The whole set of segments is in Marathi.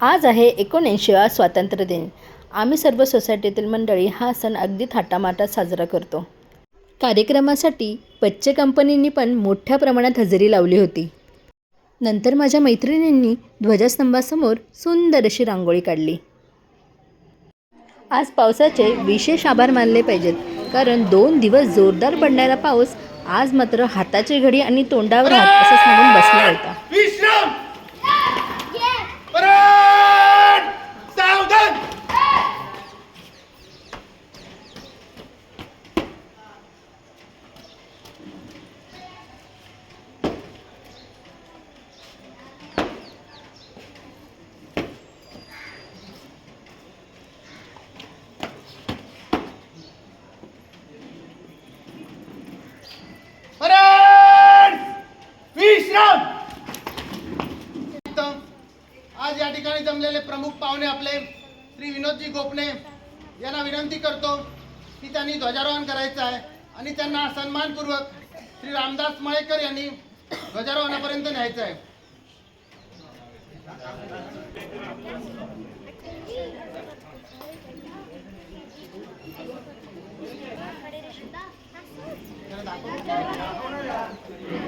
आज आहे एकोणऐंशीवा स्वातंत्र्य दिन. आम्ही सर्व सोसायटीतील मंडळी हा सण अगदी थाटामाटात साजरा करतो. कार्यक्रमासाठी बच्चे कंपनींनी पण मोठ्या प्रमाणात हजेरी लावली होती. नंतर माझ्या मैत्रिणींनी ध्वजस्तंभासमोर सुंदर अशी रांगोळी काढली. आज पावसाचे विशेष आभार मानले पाहिजेत कारण दोन दिवस जोरदार पडणारा पाऊस आज मात्र हाताची घडी आणि तोंडावर हात असं सांगून बसला होता. ठिकाणी जमलेले प्रमुख पाहुणे आपले श्री विनोदजी गोपणे यांना विनंती करतो की त्यांनी ध्वजारोहण करायचं आहे आणि त्यांना सन्मानपूर्वक श्री रामदास मळेकर यांनी ध्वजारोहणापर्यंत न्यायचं आहे. दाखव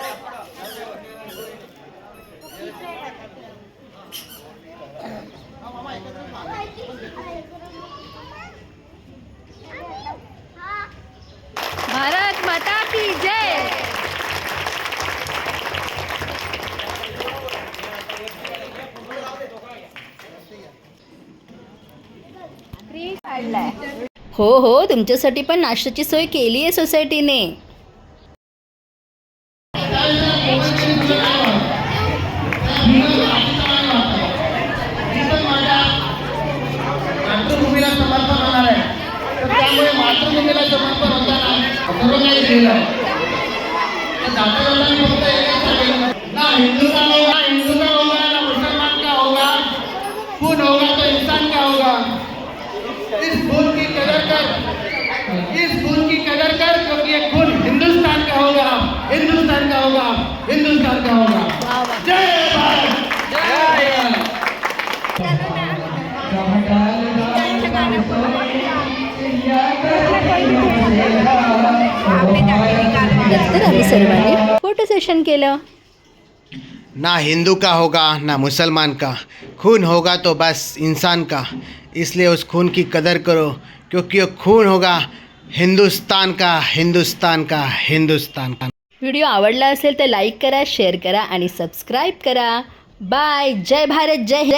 हो हो तुमच्यासाठी पण नाश्त्याची सोय केली आहे सोसायटीने. समर्पण इस खून की कदर कर। इस खून की कदर कर क्योंकि ये खून हिंदुस्तान का होगा। हिंदुस्तान का होगा। हिंदुस्तान का होगा। जय भारत। जय नंतर आम्ही सर्वांनी फ़ोटो सेशन केलं. ना हिंदू का होगा ना मुसलमान का। खून होगा तो बस इंसान का। इसलिए उस खून की कदर करो क्योंकि वो खून होगा हिंदुस्तान का हिंदुस्तान का हिंदुस्तान का। व्हिडिओ आवडला असेल तर लाईक करा शेअर करा आणि सबस्क्राईब करा. बाय. जय भारत जय हिंद.